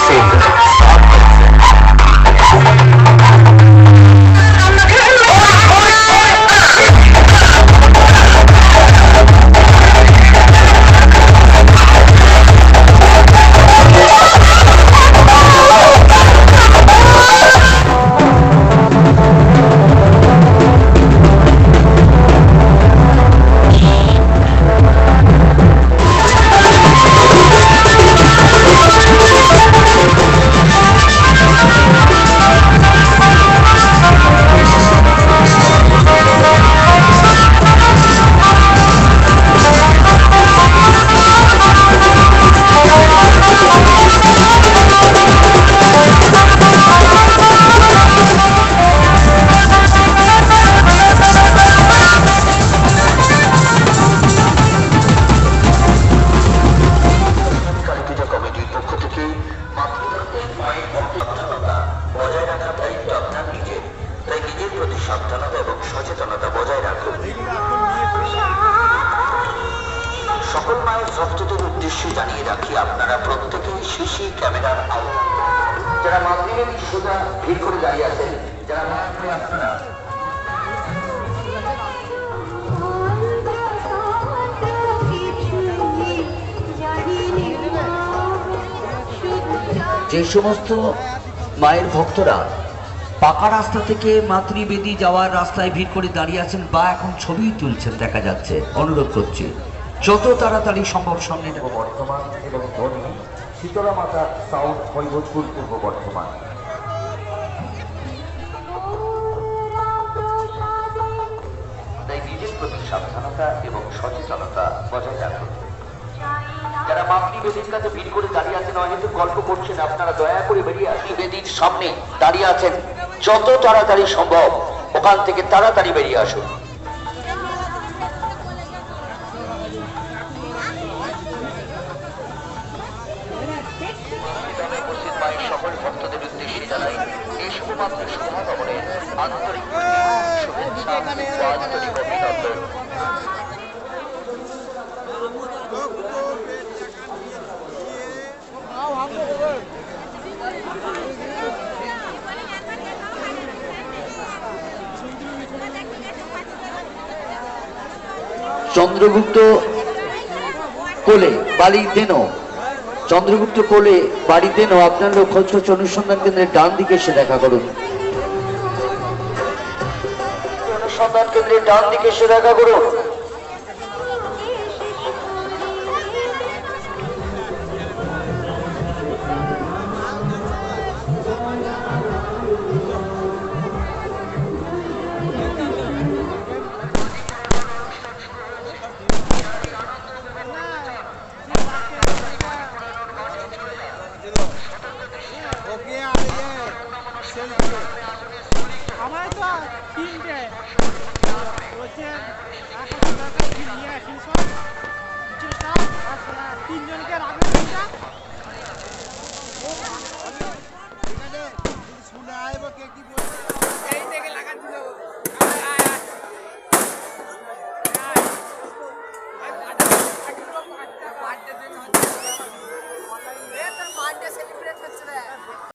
Alexander. ভক্তদের উদ্দেশ্যে জানিয়ে রাখি, আপনারা প্রত্যেকেই শিশি ক্যামেরার যারা মাতৃভূমি সোজা ভিড় করে দাঁড়িয়ে আছেন, যারা হয়ে আপনারা যে সমস্ত মায়ের ভক্তরা পাকা রাস্তা থেকে মাতৃবেদী যাওয়ার রাস্তায় ভিড় করে দাঁড়িয়ে আছেন বা এখন ছবি তুলছেন, দেখা যাচ্ছে। অনুরোধ করছি। যত তাড়াতাড়ি সম্ভব সামনে নেব বর্ধমান এবং ধনী। শীতলা মাতা সাউথ হৈবতপুর পূর্ব বর্ধমান। তাই নিজের প্রতি সাবধানতা এবং সচেতনতা বজায় রাখুন। যারা মাতৃবেদীর কাছে ভিড় করে দাঁড়িয়ে আছেন হয়তো গল্প করছেন আপনারা দয়া করে বেরিয়ে আসুন। বেদির সামনে দাঁড়িয়ে আছেন যত তাড়াতাড়ি সম্ভব ওখান থেকে তাড়াতাড়ি বেরিয়ে আসুন। শুধুমাত্র শুভকামনের আন্তরিক আন্তরিক চন্দ্রগুপ্ত কোলে বাড়ি দেন। চন্দ্রগুপ্ত কোলে বাড়িতে দেন আপনার খোঁজ অনুসন্ধান কেন্দ্রের ডান দিকে এসে দেখা করুন। অনুসন্ধান কেন্দ্রের ডান দিকে এসে দেখা করুন। আমার তো তিনটে বলছে এক হাজার টাকা বিল নিয়ে আসিস চেষ্টা